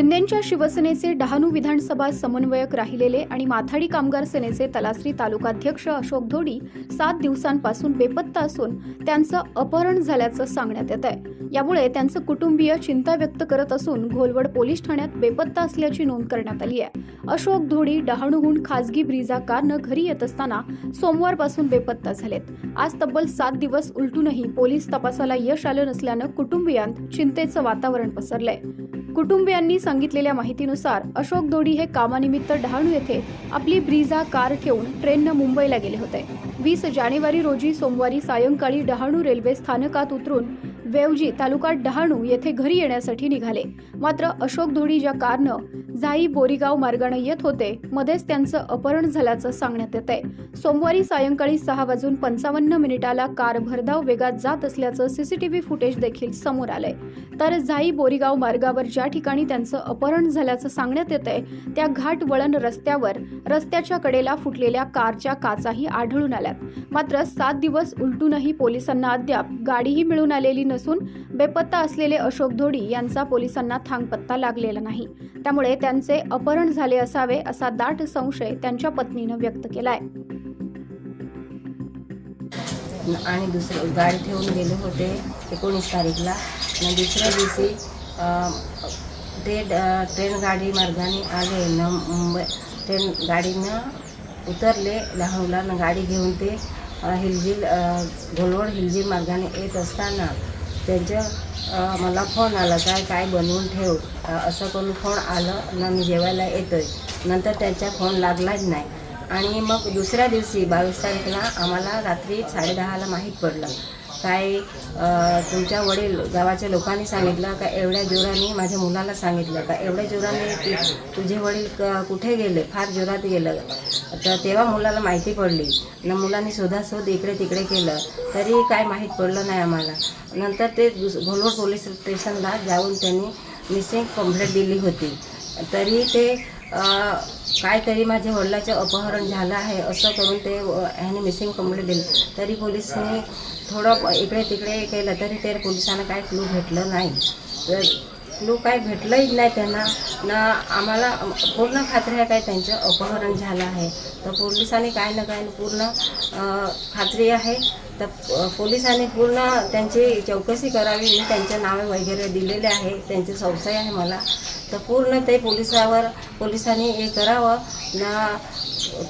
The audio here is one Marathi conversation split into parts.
शिंदेंच्या शिवसेनेचे डहाणू विधानसभा समन्वयक राहिलेले आणि माथाडी कामगार सेनेचे तलासरी तालुकाध्यक्ष अशोक धोडी सात दिवसांपासून बेपत्ता असून त्यांचं अपहरण झाल्याचं सांगण्यात येत आहे. यामुळे त्यांचं कुटुंबीय चिंता व्यक्त करत असून घोलवड पोलीस ठाण्यात बेपत्ता असल्याची नोंद करण्यात आली आहे. अशोक धोडी डहाणूहून खासगी ब्रिजा कारनं घरी येत असताना सोमवारपासून बेपत्ता झालेत. आज तब्बल सात दिवस उलटूनही पोलीस तपासाला यश आलं नसल्यानं कुटुंबियांत चिंतेचं वातावरण पसरलंय. कुटुंबियांनी सांगितलेल्या माहितीनुसार अशोक दोडी हे कामानिमित्त डहाणू येथे आपली ब्रिझा कार ठेवून ट्रेननं मुंबईला गेले होते. वीस जानेवारी रोजी सोमवारी सायंकाळी डहाणू रेल्वे स्थानकात उतरून वेवजी तालुका डहाणू येथे घरी येण्यासाठी निघाले. मात्र अशोक धोडी ज्या कारनं जाई बोरीगाव मार्गाने येत होते मध्येच त्यांचं अपहरण झाल्याचं सांगण्यात येत आहे सोमवारी सायंकाळी सहा वाजून पंचावन्न मिनिटाला कार भरधाव वेगात जात असल्याचं सीसीटीव्ही फुटेज देखील समोर आलंय. तर झाई बोरीगाव मार्गावर ज्या ठिकाणी त्यांचं अपहरण झाल्याचं सांगण्यात येत आहे त्या घाट वळण रस्त्यावर रस्त्याच्या कडेला फुटलेल्या कारच्या काचाही आढळून आल्यात. मात्र सात दिवस उलटूनही पोलिसांना अद्याप गाडीही मिळून आलेली असून बेपत्ता असलेले अशोक धोडी यांचा पोलिसांना थांगपत्ता लागलेला नाही. त्यामुळे त्यांचे अपहरण झाले असावे असा दाट संशय त्यांच्या पत्नीनं व्यक्त केलाय. आणि दुसरं गाडी ठेवून गेले होते एकोणीस तारीखला. आणि दुसऱ्या दिवशी ते ट्रेन गाडी मार्गाने आले. न मुंबई ट्रेन गाडीनं उतरले. लहान न गाडी घेऊन ते हिलजील हिलजिल घोलवड हिलजिल मार्गाने येत असताना त्यांच्या मला फोन आला काय काय बनवून ठेव? असं करून फोन आलं न मी जेवायला येतोय. नंतर त्यांचा फोन लागलाच नाही. आणि मग दुसऱ्या दिवशी बावीस तारखेला आम्हाला रात्री साडेदहाला माहीत पडलं. काय तुमच्या वडील गावाच्या लोकांनी सांगितलं का एवढ्या जोराने माझ्या मुलाला सांगितलं का? एवढ्या जोराने तुझे वडील क कुठे गेले? फार जोरात गेलं. तर तेव्हा मुलाला माहिती पडली. न मुलांनी शोधाशोध इकडे तिकडे केलं. तरी काय माहीत पडलं नाही आम्हाला. नंतर ते दुस घोलवड पोलीस स्टेशनला जाऊन त्यांनी मिसिंग कंप्लेंट दिली होती. तरी ते काहीतरी माझ्या वडिलाचं अपहरण झालं आहे असं करून ते ह्याने मिसिंग कंप्लेंट दिली. तरी पोलिसांनी थोडं इकडे तिकडे केलं तरी ते पोलिसांना काय क्लू भेटलं नाही. तर क्लू काय भेटलंही नाही त्यांना. ना आम्हाला पूर्ण खात्री आहे काय त्यांचं अपहरण झालं आहे. तर पोलिसांनी काय ना काय पूर्ण खात्री आहे. तर पोलिसांनी पूर्ण त्यांची चौकशी करावी मी त्यांचे नावे वगैरे दिलेले आहे त्यांचे संशय आहे मला. तर पूर्ण ते पोलिसावर पोलिसांनी हे करावं ना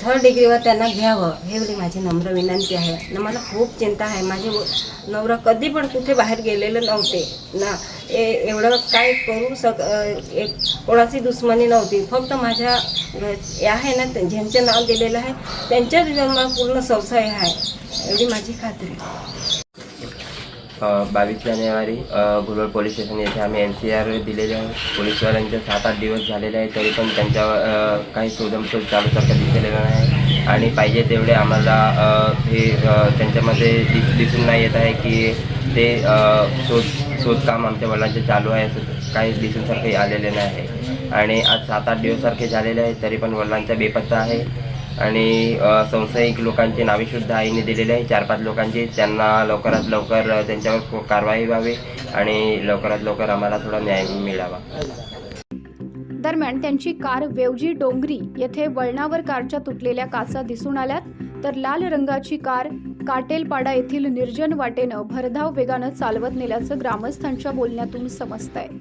थर्ड डिग्रीवर त्यांना घ्यावं हे एवढी माझी नम्र विनंती आहे. ना मला खूप चिंता आहे. माझे व- नवरा कधी पण कुठे बाहेर गेलेले नव्हते. ना ए एवढं काय करू सक एक कोणाची दुश्मनी नव्हती. फक्त माझ्या हे आहे ना ज्यांचं नाव दिलेलं आहे त्यांच्या मला पूर्ण संशय आहे. एवढी माझी खात्री. बावीस जानेवारी गुरुवार पोलीस स्टेशन येथे आम्ही एन सी आर दिलेले आहे. पोलीसवाल्यांचे सात आठ दिवस झालेले आहे तरी पण त्यांच्यावर काही शोधमशोध चालूसारखं दिसलेलं नाही. आणि पाहिजे तेवढे आम्हाला हे त्यांच्यामध्ये दिस दिसून नाही येत आहे की ते शोध शोधकाम आमच्या वडिलांचे चालू आहे असं काही दिसूनसारखे आलेले नाही. आहे आणि आज सात आठ दिवससारखे झालेले आहे तरी पण वडिलांचा बेपत्ता आहे. आणि अ, संशयिक लोकांची नावेसुद्धा आईने दिलेली आहे. चार पाच लोकांची. त्यांना लवकरात लवकर त्यांच्यावर कारवाई व्हावी आणि लवकरात लवकर आम्हाला थोडा न्याय मिळावा. दरम्यान त्यांची कार वेवजी डोंगरी येथे वळणावर कारच्या तुटलेल्या काचा दिसून आल्यात. तर लाल रंगाची कार काटेलपाडा येथील निर्जन वाटेनं भरधाव वेगानं चालवत नेल्याचं ग्रामस्थांच्या बोलण्यातून समजत आहे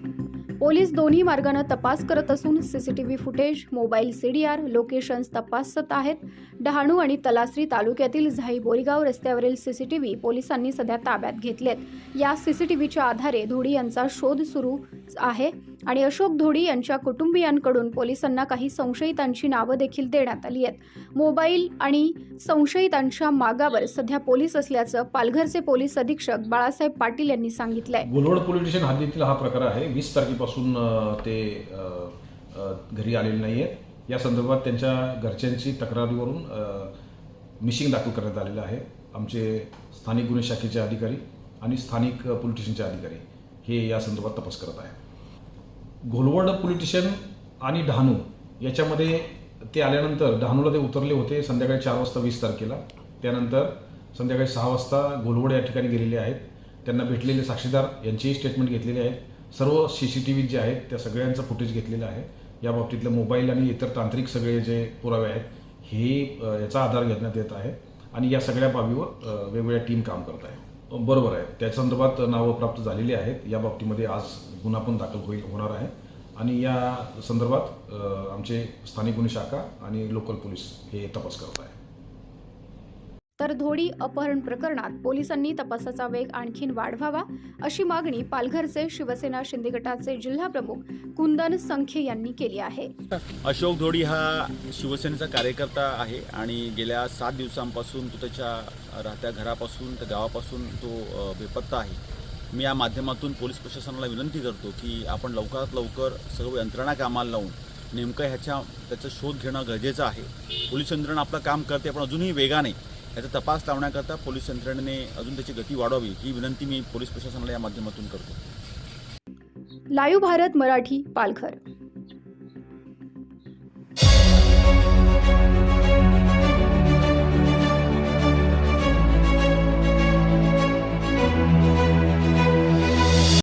पोलीस दोन्ही मार्गानं तपास करत असून CCTV footage mobile CDR locations तपासत आहेत. डहाणू आणि तलासरी तालुक्यातील झाई बोरीगाव रस्त्यावरील सीसीटीव्ही पोलिसांनी सध्या ताब्यात घेतलेत. या सीसीटीव्हीच्या आधारे धोडी यांचा शोध सुरू आहे आणि अशोक धोडी यांच्या कुटुंबियांकडून पोलिसांना काही संशयितांची नावं देखील देण्यात आली आहेत. मोबाईल आणि संशयितांच्या मागावर सध्या पोलीस असल्याचं पालघरचे पोलीस अधीक्षक बाळासाहेब पाटील यांनी सांगितलंय. गोलवड पोलीस स्टेशन हद्दीतील हा प्रकार आहे. वीस तारखेपासून दिवसापासून ते घरी आलेले नाही आहेत या संदर्भात त्यांच्या घरच्यांची तक्रारीवरून मिशिंग दाखल करण्यात आलेलं आहे. आमचे स्थानिक गुन्हे शाखेचे अधिकारी आणि स्थानिक अ, पोलीस स्टेशनचे अधिकारी हे या संदर्भात तपास करत आहे घोलवड पोलीस स्टेशन आणि डहाणू याच्यामध्ये ते आल्यानंतर डहाणूला ते उतरले होते संध्याकाळी चार वाजता वीस तारखेला. त्यानंतर संध्याकाळी सहा वाजता घोलवड या ठिकाणी गेलेले आहेत. त्यांना भेटलेले साक्षीदार यांचेही स्टेटमेंट घेतलेले आहेत. सर्व C C T V J आहेत त्या सगळ्यांचं फुटेज घेतलेलं आहे. या बाबतीतलं मोबाईल आणि इतर तांत्रिक सगळे जे पुरावे आहेत हे याचा आधार घेण्यात येत आहे. आणि या सगळ्या बाबीवर वेगवेगळ्या टीम काम करत आहे बरोबर आहे. त्या संदर्भात नावं प्राप्त झालेली आहेत. या बाबतीमध्ये आज गुन्हा पण दाखल होईल होणार आहे. आणि या संदर्भात आमचे स्थानिक गुन्हे शाखा आणि लोकल पोलीस हे तपास करत आहे तर धोडी अपहरण प्रकरणात पोलिसांनी तपासाचा वेग आणखीन वाढवावा अशी मागणी पालघरचे शिवसेना शिंदे गटाचे जिल्हाप्रमुख कुंदन संखे यांनी केली आहे. अशोक धोडी हा शिवसेनेचा कार्यकर्ता आहे आणि गेल्या सात दिवसांपासून तो त्याच्या राहत्या घरापासून त्या गावापासून तो बेपत्ता आहे. मी या माध्यमातून पोलीस प्रशासनाला विनंती करतो की आपण लवकरात लवकर सर्व यंत्रणा कामाला लावून नेमकं ह्याच्या त्याचा शोध घेणं गरजेचं आहे. पोलीस यंत्रणा आपलं काम करते पण अजूनही वेगाने याचा तपास लावण्याकरता पोलीस यंत्रणेने अजून त्याची गती वाढवावी ही विनंती मी पोलीस प्रशासनाला या माध्यमातून करतो. लाईव्ह भारत मराठी पालघर.